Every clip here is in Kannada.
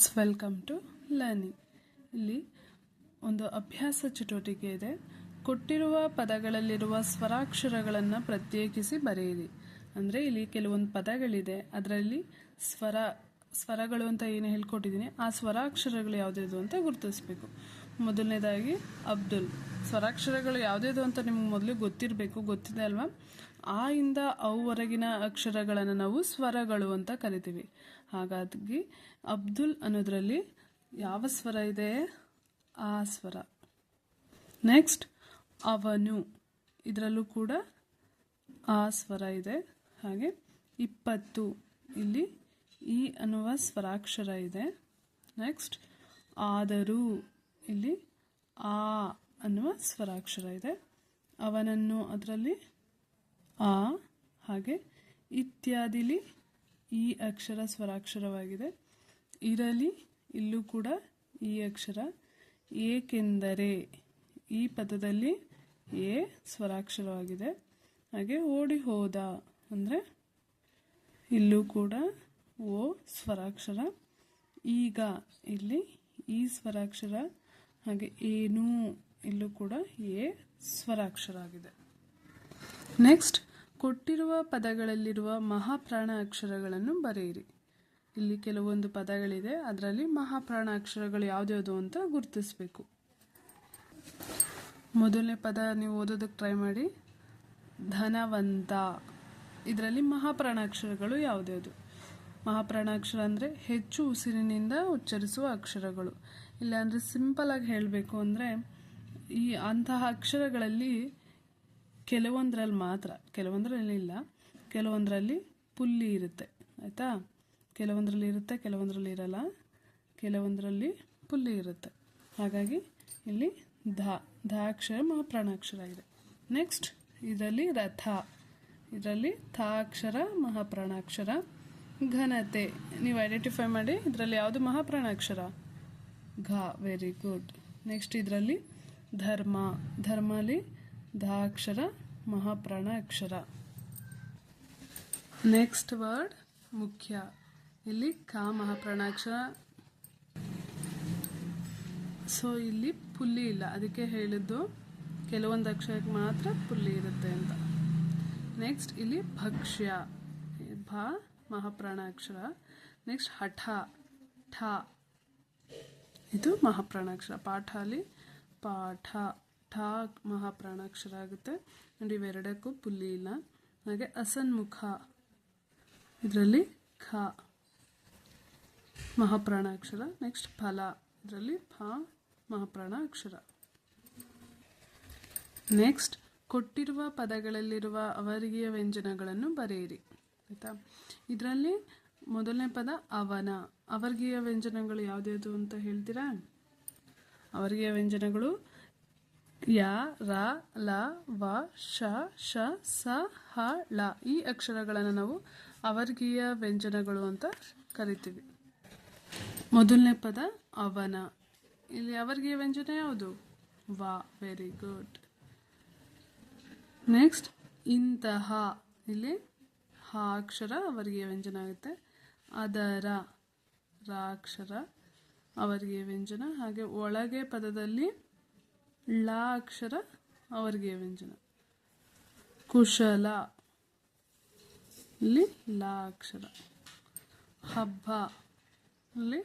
ಕಿಡ್ಸ್ ವೆಲ್ಕಮ್ ಟು ಲರ್ನಿಂಗ್ ಇಲ್ಲಿ ಒಂದು ಅಭ್ಯಾಸ ಚಟುವಟಿಕೆ ಇದೆ. ಕೊಟ್ಟಿರುವ ಪದಗಳಲ್ಲಿರುವ ಸ್ವರಾಕ್ಷರಗಳನ್ನು ಪ್ರತ್ಯೇಕಿಸಿ ಬರೆಯಿರಿ. ಅಂದರೆ ಇಲ್ಲಿ ಕೆಲವೊಂದು ಪದಗಳಿದೆ. ಅದರಲ್ಲಿ ಸ್ವರ, ಸ್ವರಗಳು ಅಂತ ಏನು ಹೇಳ್ಕೊಟ್ಟಿದ್ದೀನಿ? ಆ ಸ್ವರಾಕ್ಷರಗಳು ಯಾವುದ್ಯಾವುದು ಅಂತ ಗುರುತಿಸ್ಬೇಕು. ಮೊದಲನೇದಾಗಿ ಅಬ್ದುಲ್. ಸ್ವರಾಕ್ಷರಗಳು ಯಾವುದ್ಯಾವುದು ಅಂತ ನಿಮ್ಗೆ ಮೊದಲು ಗೊತ್ತಿರಬೇಕು, ಗೊತ್ತಿದೆ ಅಲ್ವಾ? ಆ ಇಂದ ಅವರೆಗಿನ ಅಕ್ಷರಗಳನ್ನು ನಾವು ಸ್ವರಗಳು ಅಂತ ಕರಿತೀವಿ. ಹಾಗಾಗಿ ಅಬ್ದುಲ್ ಅನ್ನೋದ್ರಲ್ಲಿ ಯಾವ ಸ್ವರ ಇದೆ? ಆ ಸ್ವರ. ನೆಕ್ಸ್ಟ್ ಅವನು. ಇದರಲ್ಲೂ ಕೂಡ ಆ ಸ್ವರ ಇದೆ. ಹಾಗೆ ಇಪ್ಪತ್ತು. ಇಲ್ಲಿ ಈ ಅನ್ನುವ ಸ್ವರಾಕ್ಷರ ಇದೆ. ನೆಕ್ಸ್ಟ್ ಆದರೂ. ಇಲ್ಲಿ ಆ ಅನ್ನುವ ಸ್ವರಾಕ್ಷರ ಇದೆ. ಅವನನ್ನು ಅದರಲ್ಲಿ ಆ ಹಾಗೆ ಇತ್ಯಾದಿಲಿ ಈ ಅಕ್ಷರ ಸ್ವರಾಕ್ಷರವಾಗಿದೆ. ಇರಲಿ, ಇಲ್ಲೂ ಕೂಡ ಈ ಅಕ್ಷರ. ಏಕೆಂದರೆ ಈ ಪದದಲ್ಲಿ ಎ ಸ್ವರಾಕ್ಷರವಾಗಿದೆ. ಹಾಗೆ ಓಡಿ ಹೋದ ಅಂದರೆ ಇಲ್ಲೂ ಕೂಡ ಓ ಸ್ವರಾಕ್ಷರ. ಈಗ ಇಲ್ಲಿ ಈ ಸ್ವರಾಕ್ಷರ ಹಾಗೆ ಏನು ಇಲ್ಲೂ ಕೂಡ ಎ ಸ್ವರಾಕ್ಷರ ಆಗಿದೆ ನೆಕ್ಸ್ಟ್ ಕೊಟ್ಟಿರುವ ಪದಗಳಲ್ಲಿರುವ ಮಹಾಪ್ರಾಣ ಅಕ್ಷರಗಳನ್ನು ಬರೆಯಿರಿ. ಇಲ್ಲಿ ಕೆಲವೊಂದು ಪದಗಳಿದೆ, ಅದರಲ್ಲಿ ಮಹಾಪ್ರಾಣ ಅಕ್ಷರಗಳು ಯಾವ್ದ್ಯಾವುದು ಅಂತ ಗುರುತಿಸಬೇಕು. ಮೊದಲನೇ ಪದ ನೀವು ಓದೋದಕ್ಕೆ ಟ್ರೈ ಮಾಡಿ. ಧನವಂತ. ಇದರಲ್ಲಿ ಮಹಾಪ್ರಾಣಾಕ್ಷರಗಳು ಯಾವುದ್ಯಾವುದು? ಮಹಾಪ್ರಾಣಾಕ್ಷರ ಅಂದರೆ ಹೆಚ್ಚು ಉಸಿರಿನಿಂದ ಉಚ್ಚರಿಸುವ ಅಕ್ಷರಗಳು. ಇಲ್ಲಾಂದರೆ ಸಿಂಪಲ್ ಆಗಿ ಹೇಳಬೇಕು ಅಂದರೆ ಈ ಅಂತಹ ಅಕ್ಷರಗಳಲ್ಲಿ ಕೆಲವೊಂದರಲ್ಲಿ ಮಾತ್ರ, ಕೆಲವೊಂದರಲ್ಲಿ ಇಲ್ಲ, ಕೆಲವೊಂದರಲ್ಲಿ ಪುಲ್ಲಿ ಇರುತ್ತೆ, ಆಯಿತಾ? ಕೆಲವೊಂದರಲ್ಲಿ ಇರುತ್ತೆ, ಕೆಲವೊಂದರಲ್ಲಿ ಇರಲ್ಲ, ಕೆಲವೊಂದರಲ್ಲಿ ಪುಲ್ಲಿ ಇರುತ್ತೆ. ಹಾಗಾಗಿ ಇಲ್ಲಿ ಧ ಧ ಅಕ್ಷರ ಮಹಾಪ್ರಾಣಾಕ್ಷರ ಇದೆ. ನೆಕ್ಸ್ಟ್ ಇದರಲ್ಲಿ ರಥ, ಇದರಲ್ಲಿ ಥ ಅಕ್ಷರ ಮಹಾಪ್ರಾಣಾಕ್ಷರ ಘನತೆ. ನೀವು ಐಡೆಂಟಿಫೈ ಮಾಡಿ, ಇದರಲ್ಲಿ ಯಾವುದು ಮಹಾಪ್ರಾಣಾಕ್ಷರ ಘ ವೆರಿ ಗುಡ್ ನೆಕ್ಸ್ಟ್ ಇದರಲ್ಲಿ ಧರ್ಮ, ಧರ್ಮಲಿ ಧ ಅಕ್ಷರ ಮಹಾಪ್ರಾಣ ಅಕ್ಷರ ನೆಕ್ಸ್ಟ್ ವರ್ಡ್ ಮುಖ್ಯ. ಇಲ್ಲಿ ಕ, ಮಹಾಪ್ರಾಣಾಕ್ಷರ. ಸೊ ಇಲ್ಲಿ ಪುಲ್ಲಿ ಇಲ್ಲ. ಅದಕ್ಕೆ ಹೇಳಿದ್ದು ಕೆಲವೊಂದು ಅಕ್ಷರಕ್ಕೆ ಮಾತ್ರ ಪುಲ್ಲಿ ಇರುತ್ತೆ ಅಂತ. ನೆಕ್ಸ್ಟ್ ಇಲ್ಲಿ ಭಕ್ಷ್ಯ. ಭ ಮಹಾಪ್ರಾಣ ಅಕ್ಷರ ನೆಕ್ಸ್ಟ್ ಹಠ, ಠ. ಇದು ಮಹಾಪ್ರಾಣಾಕ್ಷರ. ಪಾಠ ಅಲ್ಲಿ ಪಾಠ ಠ ಮಹಾಪ್ರಾಣಾಕ್ಷರ ಆಗುತ್ತೆ. ನೋಡಿ ಇವೆರಡಕ್ಕೂ ಪುಲ್ಲಿ ಇಲ್ಲ. ಹಾಗೆ ಅಸನ್ಮುಖ. ಇದರಲ್ಲಿ ಖ ಮಹಾಪ್ರಾಣಾಕ್ಷರ. ನೆಕ್ಸ್ಟ್ ಫಲ. ಇದರಲ್ಲಿ ಫ ಮಹಾಪ್ರಾಣ ಅಕ್ಷರ ನೆಕ್ಸ್ಟ್ ಕೊಟ್ಟಿರುವ ಪದಗಳಲ್ಲಿರುವ ಅವರಿಗೆಯ ವ್ಯಂಜನಗಳನ್ನು ಬರೆಯಿರಿ. ಆಯಿತಾ? ಇದರಲ್ಲಿ ಮೊದಲನೇ ಪದ ಅವನ. ಅವರ್ಗೀಯ ವ್ಯಂಜನಗಳು ಯಾವ್ದ್ಯಾವುದು ಅಂತ ಹೇಳ್ತೀರಾ? ಅವರ್ಗೀಯ ವ್ಯಂಜನಗಳು ಯ, ರ, ಲ, ವ, ಶ ಶ, ಸ, ಹ, ಳ. ಈ ಅಕ್ಷರಗಳನ್ನು ನಾವು ಅವರ್ಗೀಯ ವ್ಯಂಜನಗಳು ಅಂತ ಕರಿತೀವಿ. ಮೊದಲನೇ ಪದ ಅವನ. ಇಲ್ಲಿ ಅವರ್ಗೀಯ ವ್ಯಂಜನ ಯಾವುದು? ವಾ ವೆರಿ ಗುಡ್ ನೆಕ್ಸ್ಟ್ ಇಂತಹ. ಇಲ್ಲಿ ಹ ಅಕ್ಷರ ಅವರ್ಗೀಯ ವ್ಯಂಜನ ಆಗುತ್ತೆ. ಅದರ. ರ ಅಕ್ಷರ ಅವರಿಗೆ ವ್ಯಂಜನ. ಹಾಗೆ ಒಳಗೆ ಪದದಲ್ಲಿ ಳ ಅಕ್ಷರ ಅವರಿಗೆ ವ್ಯಂಜನ. ಕುಶಲ ಇಲ್ಲಿ ಲ ಅಕ್ಷರ. ಹಬ್ಬ ಇಲ್ಲಿ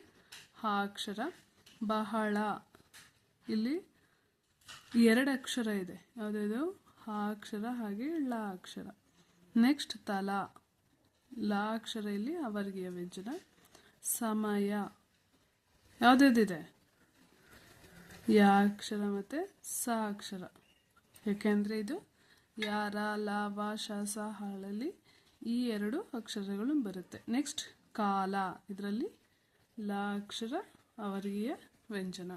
ಹ ಅಕ್ಷರ. ಬಹಳ ಇಲ್ಲಿ ಎರಡು ಅಕ್ಷರ ಇದೆ. ಯಾವುದ್ಯಾವುದು ಹ ಅಕ್ಷರ ಹಾಗೆ ಳ ಅಕ್ಷರ. ನೆಕ್ಸ್ಟ್ ತಲಾ. ಲ ಅಕ್ಷರ ಇಲ್ಲಿ ಅವರ್ಗೀಯ ವ್ಯಂಜನ. ಸಮಯ. ಯಾವುದ್ಯಾವ್ದಿದೆ? ಯಾ ಅಕ್ಷರ ಮತ್ತು ಸ ಅಕ್ಷರ. ಯಾಕೆಂದರೆ ಇದು ಯಾರ, ಲ, ವ, ಶ ಹಾಳಲ್ಲಿ ಈ ಎರಡು ಅಕ್ಷರಗಳು ಬರುತ್ತೆ. ನೆಕ್ಸ್ಟ್ ಕಾಲ. ಇದರಲ್ಲಿ ಲ ಅಕ್ಷರ ವ್ಯಂಜನ.